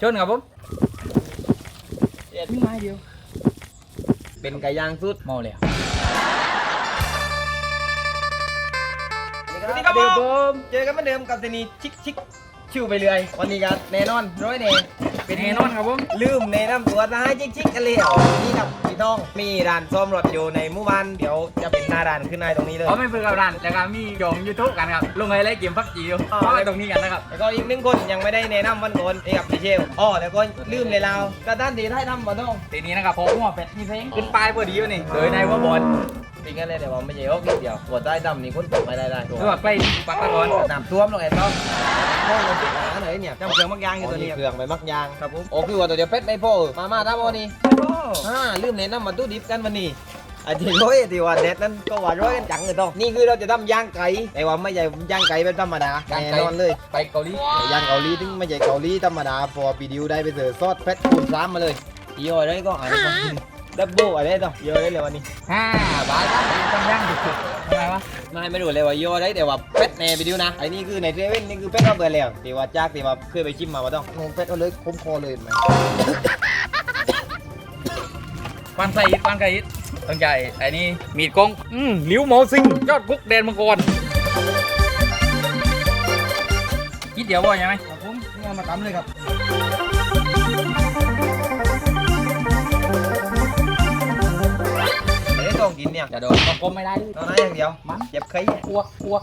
ชนครับผมทิ้งไม้เดียว เป็นไก่ย่างสุดเมาแล้วสวัสดีครับผม เจอกันเหมือนเดิมกับเซนีชิคชิคชิวไปเรื่อย วันนี้กันแน่นอนร้อยแน่ เป็นแน่นอนครับผม ลืมแนะนำตัวนะให้ชิคชิคกันเลยนี่ครับพี่ต้อง มีร้านซ่อมรถอยู่ในหมู่บ้าน เดี๋ยวจะเป็นหน้าร้านขึ้นในตรงนี้เลย เขาไม่เพิ่งกับร้านแต่ก็มียงยูทูบกันครับ ลงไฮไลท์เกมพักจีอยู่เข้าไปตรงนี้กันนะครับ แล้วก็อีกหนึ่งคนยังไม่ได้แนะนำวันก่อนนี่ครับพี่เชลอ๋อแล้วก็ลืมเลยเรากระด้านดีได้ทำมาต้อง ทีนี้นะครับผมหัวเป็ดมีเพลงขึ้นปลายพอดีอยู่นี่โดยในว่าบอล จริงกันเลยแต่ว่าไม่ใช่โอ้เดียวกดได้ดำนี่คนตกไม่ได้ได้คือว่าใกล้ปักตะกอนน้ำท่วมลงไอ้ต้องโอ้ยติดอะไรไหนเนี่ยจำเครื่องมักยางอยู่ตัวนี้เครื่องไปมักยางครับผมโอ้คือว่าตัวเดียวเป็ดไม่พอมามาท่าพอนี่อ่าลืมแนะนำมาตู้ดิบกันวันนี้ไอ้ที่ร้อยที่ว่าเด็ดนั้นก็ว่าร้อยกันจังเลยต้องนี่คือเราจะทำย่างไก่แต่ว่าไม่ใช่ย่างไก่แบบธรรมดาแน่นอนเลยไปเกาหลีย่างเกาหลีถึงไม่ใช่เกาหลีธรรมดาพอปีดิวได้ไปเจอซอสเพชรคูณสามมาเลยยี่ห้ออะไรก็อ่านก็กิน ดับเบิลอะไรต้องเยอะเลยเลยวันนี้ห้าบาทครับต้องย่างดุๆทำไมวะไม่ไม่รู้เลยว่ายี่ห้ออะไรแต่ว่าเป็ดแน่ไปดิวนะไอ้นี่คือในเซเว่นนี่คือเป็ดก็เบื่อแล้วแต่ว่าจากที่ว่าเคยไปชิมมาว่าต้องงงเป็ดเอาเลยคมคอเลยไหมควันใส่อิดควันไก่อิดต้องใจไอ้นี่มีดกงอืมหลิวหมอซิงยอดกุ๊กแดนมังกรคิดเดี๋ยวบ่ใช่ไหมครับผมนี่เอามาตำเลยครับ เดี๋ยวต้องกินเนี่ยจะโดนก็กลมไม่ได้ตอนนั้นอย่างเดียวมันเจ็บไข้อ้วกอ้วก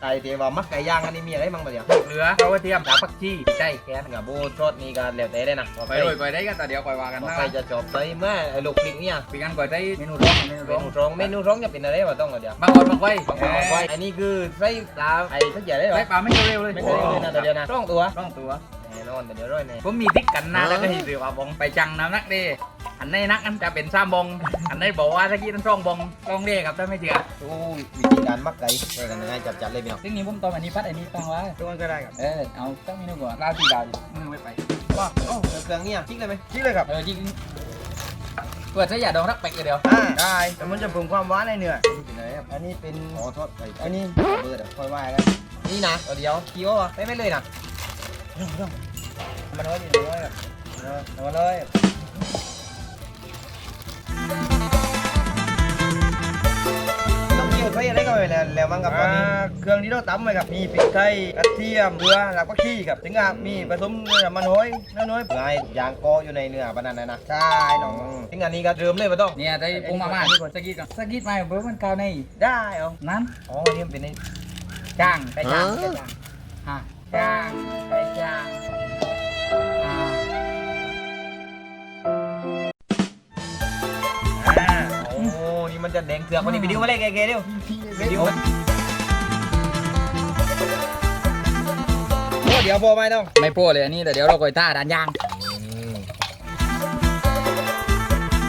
ไอ้ที่ว่ามักไก่ย่างอันนี้มีอะไรบ้างปะเดี๋ยวเหลือเรากระเทียมจากผักชีใช่แกนกับโบทอดนี่ก็แล้วแต่ได้นะว่าไปใครโรยไปได้กันแต่เดี๋ยวคอยว่ากันว่านะใครจะชอบใส่เมื่อไอ้ลูกพริกเนี่ยปีกันก่อนได้เมนูร้องเมนูเมร้องนูร้องเมนูร้องจะเป็นอะไรวะต้องกเดี๋ยวบางคนบางไว้บางคนบอกว่าอันนี้คือไส้ปลาไอ้สักอย่างได้หรอไล่ปลาไม่เร็วเลยไม่เคยเลยนะเดี๋ยวนะร้องตัวร้องตัวแน่นอนเดี๋ยวร้อยแน่ผมมีทิกกันนะแล้วก็เห็นหรือว่าบองไปจังน้ำหนักเด้ อันในนักอันจะเป็นซ้ำบองอันในบอกว่าถ้ากี้ต้องช่องบองช่องเด้ครับถ้าไม่เชื่อโอ้ยวิธีการมักไก่ไปกันยังไงจัดจัดเลยพี่น้องซึ่งนี้ผมตอนอันนี้พัดอันนี้ตั้งไว้ทุกคนก็ได้ครับเออเอาตั้งเมนูก่อนลาวสีดาวดิมือไม่ไปว้าโอ้เครื่องเนี่ยจิ้งเลยไหมจิ้งเลยครับเออจริงเปิดใช้ยาดองรักเป็กเดียวอ่าได้แต่มันจะเพิ่มความหวานในเนื้อนี่เป็นอะไรครับอันนี้เป็นอ๋อทอดไก่อันนี้เบอร์เดี๋ยวค่อยว่ากันนี่นะเดี๋ยวเคี้ยวอะไม่ไม่เลยนะร้องร้องมาเลยดิมาเลยมาเลยต้องเคี่ย วใส่อะไรก็ไปแล้วแล้วมั้งครับตอนนี้ เครื่องที่เราตำไว้ครับ มีพริกไทยกระเทียมเกลือหลักผักชีครับ ถึงกับมีผสมเนื้อมันน้อยน้อยๆเพื่อให้ยางกออยู่ในเนื้อปานนั้นนะนะ ใช่น้องถึงอันนี้ก็เริ่มเลยมาต้อง เนี่ยได้ปรุงมาม่าสกีดก่อนสกีดมาเบอร์มันกาวใน ได้เหรอนั้นอ๋อนี่มันเป็นในจ้างไปจ้างไปจ้างฮะจ้างไปจ้างอ่าอ่า มันจะแดงเกลือกวันนี้ไปดิวมาเลยแกๆเร็วไปดิวโอ้เดี๋ยวพอไหมต้องไม่โป้เลยอันนี้แต่เดี๋ยวเราก่อยท่าด้านย่าง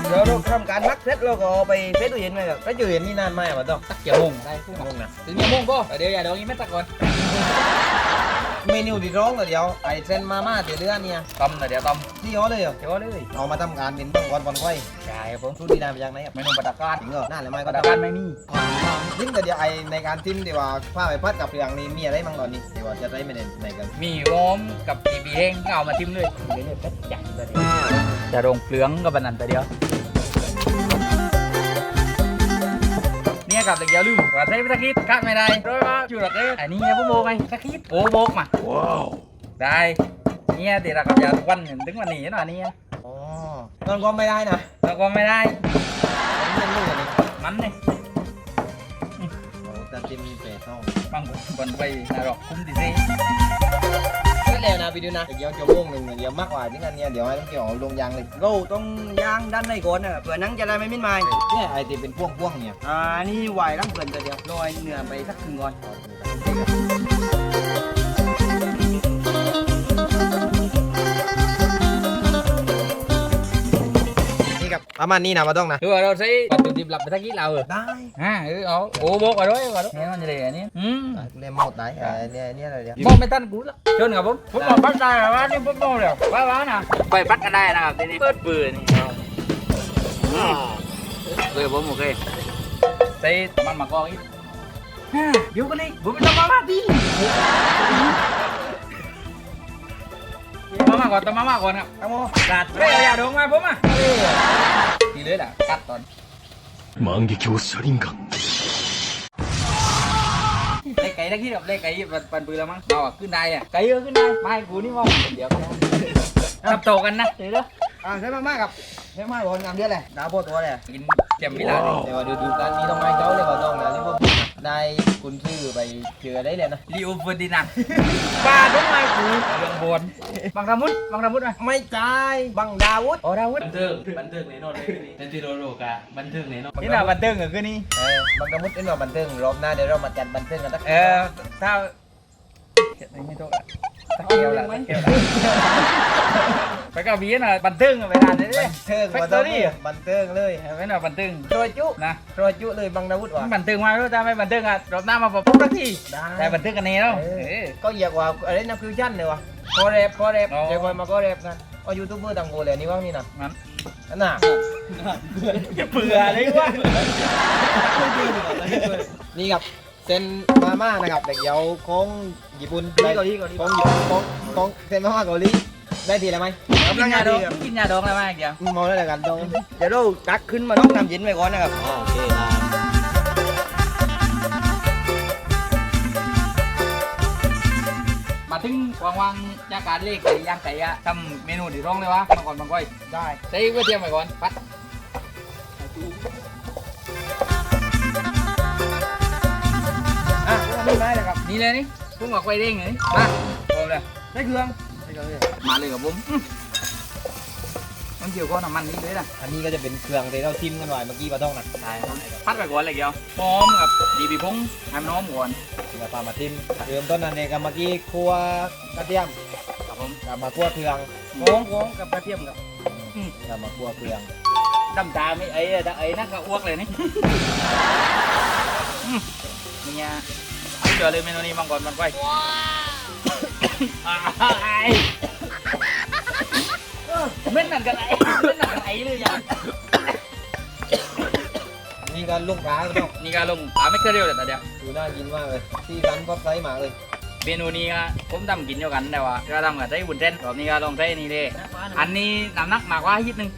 เดี๋ยวเราทำการมักเสร็จเราก็เอาไปเซตตู้เย็นไว้ครับแล้วตู้เย็นนี่นานไหมอะต้องสักเกี่ยวโมงได้คู่งงนะถึงเกี่ยวโมงก็แต่เดี๋ยวอย่าเดี๋ยวนี้ไม่ตักก่อนเมนูที่ร้องก็เดี๋ยวไอเส้นมาม่าเดี๋ยวเดือนเนี่ยตำแต่เดี๋ยวตที่เขาเลยเหรอำเดี๋ยวเลยเอามาทำงานเป็นต้องก่อนบอลไฟใช่ครับผมสูตรดีได้มาจากไหนครับเมนูปลาตะกร้าจริงเหรอน่าเลยไหมปก็ลาตะได้กร้าไม่มีทิ้งแต่เดี๋ยวไอในการทิ้มดีว่าผ้าไปพัดกับเปลืองนี่มีอะไรบ้างตอนนี้เดี๋ยวว่าจะได้ไม่ได้ในกันมีวอมกับตีบีเองก็เอามาทิมเลยเดี๋ยวเนี่ยก็จังแต่เดียวจะลงเปลืองก็บันนันแต่เดียว เนี่ยกับแต่เดียวลืมว่าใช้ตะกี้กัดไม่ได้เพราะว่าจุดหลักเลยอันนี้เนี่ยผมโบกไงตะกี้โอ้โบกมาว้าวได้เนี่ยเดี๋ยวเรากับยาทุกวันถึงวันนี้เนาะอันนี้อ๋อ นอนก็ไม่ได้นะแล้วก็ไม่ได้เล่นลูกอันนี้มันเนี่ยโอ้แต่เต็มมีเปรตต้องบางคนบนไปนรกคุ้มดิซิก็แล้วนะไปดูนะเดี๋ยวจะโม่งหนึ่งเดี๋ยวมากกว่าที่กันเนี่ยเดี๋ยวให้ต้องเกี่ยวเอาลงยางเลยเราต้องยางด้านในก่อนนะเผื่อหนังจะได้ไม่มิ้นไม้เนี่ยไอ้ที่เป็นพ่วงพ่วงๆเนี่ยอ่านี่ไหวร่างเกินแต่เดียวโรยเนื้อไปสักครึ่งก่อน ประมาณนี้นะมาต้องนะคือว่าเราใช้วัตถุดิบหลักไปตะกี้เราเหรอได้ฮะเออเอาโอ้โบกมาด้วยมาด้วยเนี่ยมันจะเลยอันนี้อืมเรียนหมดได้ไอ้เนี่ยเนี่ยอะไรเดี๋ยวมองไม่ทันกูละชนครับผมผมบอกปัดได้แล้วนี่ผมมองแล้วว้าวนะไปปัดกันได้นะครับทีนี้เปิดปืนนี่เออผมโอเคใส่มันมากองอีกฮ่าเดี๋ยวกันเลยผมไปทำมาบ้าดี มามาก่อนต้องมามาก่อนครับ ครับผม กัดเฮ้ยอย่าดงมาผมอ่ะทีเลยแหละกัดตอน 万華鏡車輪ガン เลขไก่ตะกี้กับเลขไก่ปันปันปืนแล้วมั้งเราอ่ะขึ้นได้อ่ะไก่เยอะขึ้นได้ไม่กูนี่มองเดี๋ยวจับโตกันนะเดี๋ยวเด้อ อ่าใช่มากๆครับใช่มากบอลงามเยอะเลยดาวโบตัวเลย กินเจ็มไม่ได้ แต่ว่าดูดูการนี้ต้องให้เขาเลยว่าต้องนะลิเวอร์พูล นะได้คุณชื่อไปเจอได้เลยนะลีโอเฟอร์ดินันปลาทำไมกูเรื่องบนบางทามุดบางทามุดไหมไม่จ่ายบังดาวุฒโอ้ดาวุดบันเทิงบันเทิงแน่นอนเลยนี่นันติโรโรกะบันเทิงแน่นอนนี่น่ะบันเทิงเหรอคืนนี้เออบังดาวุฒเป็นว่าบันเทิงรอบหน้าเดี๋ยวเรามาจัดบันเทิงกันสักเออถ้าไม่โทษสักเกี่ยวละสักเกี่ยวละ ไปกับบีน่ะบันเทิงอะไปทานได้ไหมบันเทิงแฟคมาเตต้อองรี่บันเทิงเลยไม่น่ะบันเทิงโรยจุนะโรยจุเลยบังดาวุฒว่ะ บันเทิงมาแล้วถ้าไม่บันเทิงอะรอบหน้ามาพบสักทีได้ แต่บันเทิงกันนี้แล้วเออเออ ก็เหยียกว่าอะไรนะฟิวชั่นเลยวะคอแรปคอแรปอ๋อ เดี๋ยวคอยมาก็แรปกันเอายูทูบเบอร์ต่างโกเลยนี่ว่างนี่นะงั้นนั่นน่ะจะเบื่อเลยวะนี่ครับเซนมาม่านะครับเด็กเยาวของญี่ปุ่นเกาหลีเกาหลีเกาหลี ของญี่ปุ่นของของเซนมาม่าเกาหลี ได้ทีละไหมกินยาดองกินยาดองอะไรมาอีกอย่างมองได้แล้วกันตรงเดี๋ยวเราตักขึ้นมาต้องน้ำเย็นไว้ก่อนนะครับโอเคครับมาถึงวางๆจากการเลขไก่ย่างไก่อะทำเมนูที่ร้องเลยวะมาก่อนมาก่อยได้ใส่ก๋วยเตี๋ยวไปก่อนปัดอะนี่ได้เลยครับนี่เลยนี่พุ่งออกไปเด้งเลยมาพร้อมเลยได้เครื่อง ได้เครื่องเลยมาเลยกับผมอื้อมันเกี่ยวกับน้ำมันนี่เลยนะอันนี้ก็จะเป็นเครื่องที่เราชิมกันไว้เมื่อกี้ปลาต้องนะใช่พัดไปก่อนเลยเดียวพร้อมกับดีบีพงให้มันน้อมก่อนที่เราพามาชิมเริ่มต้นนั่นเองกับเมื่อกี้คั่วกระเทียมครับผมกลับมาคั่วเครื่องโค้งโค้งกับกระเทียมครับกลับมาคั่วเครื่องดำตาไม่ไอ้แต่ไอ้นั่นก็อ้วกเลยนี่อื้อเนี่ยเอาเดี๋ยวเลยเมนูนี้มังกรมันไว้ว้าว ไอ้เม็ดนั่นกันไอ้เม็ดนั่นกันไอ้เลยอย่างนี่ก็ลูกค้าปลาต้องนี่ก็ลงอ่าไม่เคยเรียวเลยแต่เดียวดูน่ากินมากเลยที่สันก็ไซส์มากเลยเมนูนี้ก็ผมทำกินเดียวกันแต่ว่าก็ทำกับไส้บุญเส้นรอบนี้ก็ลองไส้นี่เลยอันนี้น้ำหนักมากกว่าฮิตหนึ่ง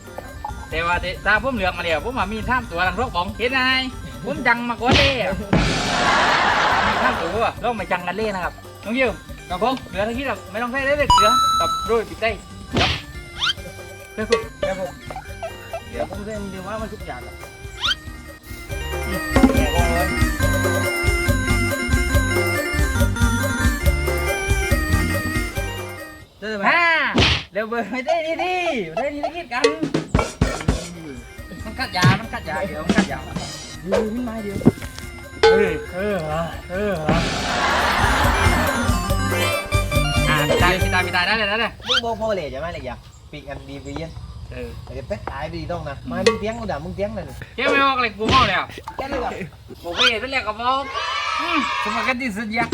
แต่ว่าถ้าผมเลือกมาแล้วผมว่ามีท่ามตัวทางรกบองเห็นไงผมจังมาก่อนเลยอะมีท่ามตัวลองมาจังกันเลยนะครับน้องยิว กับผมเหลือทั้งที่แบบไม่ต้องใส่ได้เลยเหลือกับโรยปิดได้ครับเฮ้ยคุณครับผมเดี๋ยวผมเส้นเดี๋ยวว่ามันทุกอย่างครับเนี่ยก็เลยได้ไหมฮ่าเร็วเบอร์ไม่ได้ดีดีไม่ได้ดีตะกี้กัน มันกัดยา มันกัดยาเดี๋ยวมันกัดยายืนไม้เดียวเออเออเออายพี่ตายพี่ตายได้เลยได้เลยมึงบอกพ่อเลยใช่ไหมเลยอย่าปีกันดีไปเย็นเออไอ้เป็ดตายไปดีต้องนะมามึงเตี้ยงกูด่ามึงเตี้ยงเลยเจ๊ไม่ออกเลยกูเมาเลยอะแค่เลยกับกูไปเห็นแล้วก็บอกอืมสมัยกันดีสุดยักษ์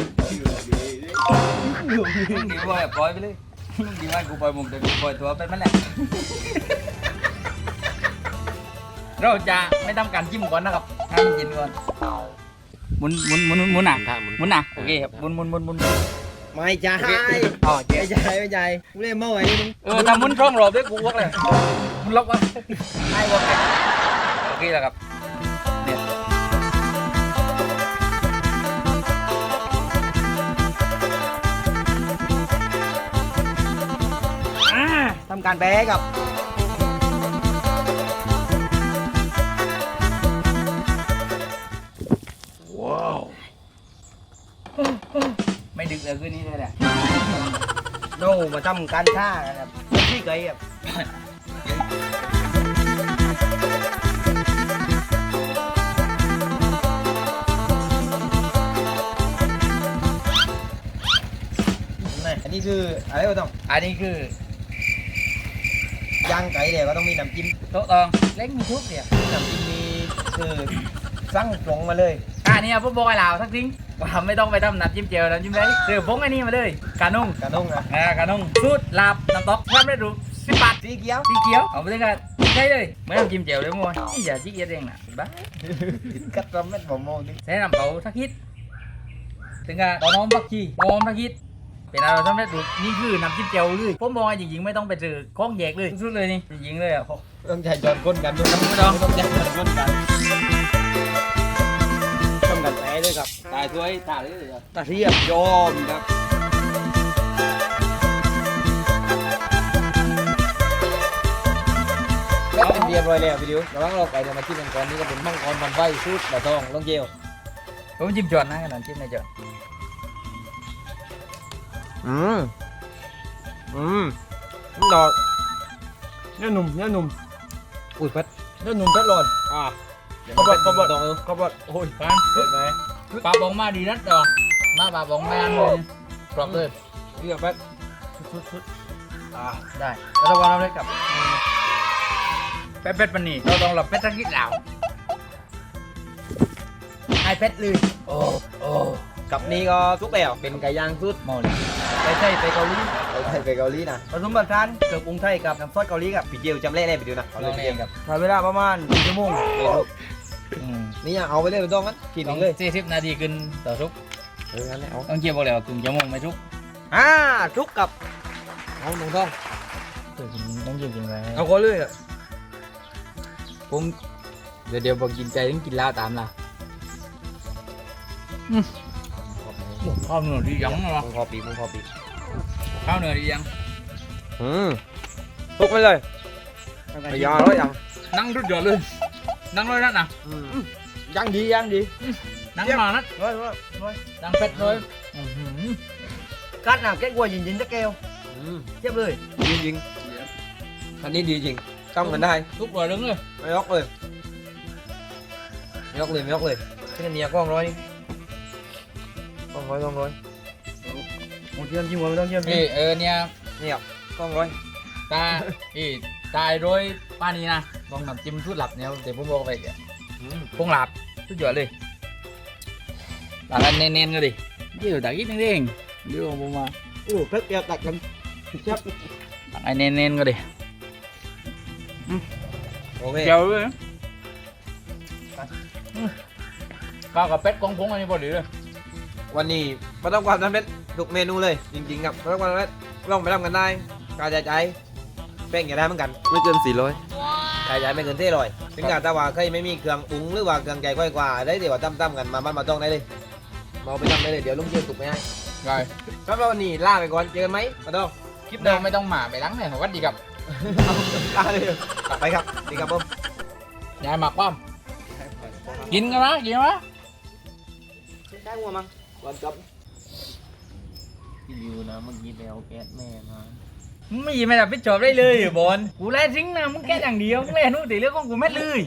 มึงดีว่าปล่อยไปเลยมึงดีว่ากูปล่อยมึงแต่กูปล่อยตัวไปมันแหละเราจะไม่ทำการจิ้มก่อนนะครับให้มันเย็นก่อนหมุนหมุนหมุนหมุนอะหมุนอะโอเคครับหมุนหมุนหมุนหมุน ไม่ใช่อ๋อเจ๊ไม่ใช่ไม่ใช่กูเล่นเมื่อไหร่นี่มึงเออทำมุนช่องรอบด้วยกูวกเลยมุนล็อกวะไอ้วกเลยโอเคแล้วครับเนี่ยอ่าทำการแพ้กับ เลยคืนนี้เลยแหละโน่มาทำการฆ่ากันครับที่ไกลครับนี่อันนี้คืออะไรก็ต้องอันนี้คือย่างไก่เนี่ยก็ต้องมีน้ำจิ้มโต๊ะตองเล็กมีทุกเดียวน้ำจิ้มนี่คือสั่งตรงมาเลยอันนี้ผมบอกไอ้ลาวสักทิ้ง ว่าไม่ต้องไปทำน้ำจิ้มเจียวน้ำจิ้มเลยเสือพงไอ้นี่มาเลยกานุ่งกระด้งนะอ่ากานุ่งสูตรลาบน้ำตกทำได้ดูสิบบาทสีเขียวสีเขียวเอาไปเลยกันใช่เลยไม่ต้องจิ้มเจียวเลยมั้งนี่อย่าจี้เอียดเองนะบ้ากัดรำเม็ดผมมองดิใช้น้ำเปล่าสักฮิตถึงกับตอนน้อมพักชีวอมสักฮิตเป็นอะไรสำเร็จรูปนี่คือน้ำจิ้มแจ่วเลยผมบอกว่าจริงๆไม่ต้องไปซื้อข้องแยกเลยสุดๆเลยนี่จริงๆเลยอะต้องใช้จอนก้นกันด้วยไม่ต้องต้องใช้จอนก้นกัน ทำกันแพ้ด้วยครับ ตายด้วยตายเลยเหรอตาเทียบยอมครับแล้วเป็นเรียบร้อยแล้ววิดีโอระหว่างเราไปเนี่ยมาจิ้มกันก่อนนี่ก็เป็นมังกรบันไฟชุดบะทองลงเจลผมจิ้มจอนนะขนาดจิ้มในจอนอืมอืมดอกเนื้อหนุ่มเนื้อหนุ่มอุ้ยพัดเนื้อหนุ่มเพชรร้อนอ่า ขบวนขบวนตองเอวขบวนโอ้ยฟันเห็นไหมปลาบองมาดีนัดเด้อมาปลาบองไม่อันเลยกรอบเลยเรียกพัดอ่าได้แล้วระวังเราเลยกับเป็ดเป็ดปันนี่เราต้องหลับเป็ดสักนิดแล้วไอเป็ดเลยโอ้โอ้กับนี้ก็ทุกแล้วเป็นไก่ย่างสุดเมาเลยไปไทยไปเกาหลีไปไทยไปเกาหลีนะผสมผสานเกือบปรุงไทยกับน้ำซอสเกาหลีครับพี่เจียวจำเลขได้ไปดูนะเอาลเลอยงพี่เอเจียวงกับใช้เวลาประมาณ1ชั่วโมงอืม นี่เอาไปเลยไม่ต้องงั้นกินต้เอองงเลยสี่สิบนาทีขึ้นต่อทุกเอองั้นเอาต้องเกี่ยวบอกแล้วกึ่งชั่วโมงไม่ทุกอ่าทุกกับเอาหนุ่มทองต้องกินจริงไหมเอาคนเลยอะผมเดี๋ยวเดี๋ยวบอกกินใจต้องกินแล้วตามล่ะข้าวเหนียวดียังเหรอมึงคอปีมึงคอปีข้าวเหนียวดียังอืมทุกไปเลยไปยาแล้วยังนั่งรุดยอดเลย นั่งเลยนั่นน่ะอืมยังดียังดีนั่งมานัดร้อยร้อยร้อยนั่งเป็ดเลยอื้อหือกัดน้ำแก้กลัวยินยินจะแก้วอืมเทียบเลยดีจริงอันนี้ดีจริงต้องกันได้ทุกตัวลึงเลยไม่ยกเลยไม่ยกเลยไม่ยกเลยที่นี่กล้องร้อยกล้องร้อยกล้องร้อยโอ้เที ยมจริงวะไม่ต้องเทียมจริเอ้งยเออเนี่ยนี่อะกล้องร้อยตาอีตายโดยป้านี้นะลองน้ำจิ้มสุดหลับเนี่ยเดี๋ยวผมบอกไปแกอืมพงหลับสุดยอดเลยตากันเน้นๆก็ดิเดี๋ยวตากินนึงเองเดี๋ยวผมมาโอ้เพชรเปียกตักกันเทียบตาไอ้เน้นๆก็ดิโอเคเจียวเลยข้าวกับเป็ดกองพงอันนี้พอดีเลยวันนี้ประสบความสำเร็จทุกเมนูเลยจริงๆครับประสบความสำเร็จลองไปทำกันได้กาใจใจแป้งอย่าได้เหมือนกัน ไม่เกินสี่ร้อย กาใจไม่เกินเท่ลอยถึงกับถ้าว่าใครไม่มีเครื่องปรุงหรือว่าเครื่องใจค่อยกว่าได้เดี๋ยวตั้มๆกันมาบ้านมาต้องได้เลยมาเอาไปทำได้เลยเดี๋ยวลุงเจียวตุกไม่ให้ได้ครับแล้ววันนี้ลาไปก่อนเจอกันไหมมาต้องคลิปหน้าไม่ต้องมาไปล้างเลยสวัสดีครับลาเลยกลับไปครับดีครับผมยายหมักความกินกันนะกินวะได้หัวมั้งวันกลับอยู่นะเมื่อกี้แล้วแก๊สแม่มา มึงไม่ยีไม่ได้ไปจอบได้เลยบอลกูไล่ทิ้งนะมึงแค่อย่างเดียวมึงแล่นู่นแต่เรื่องของกูไม่เลย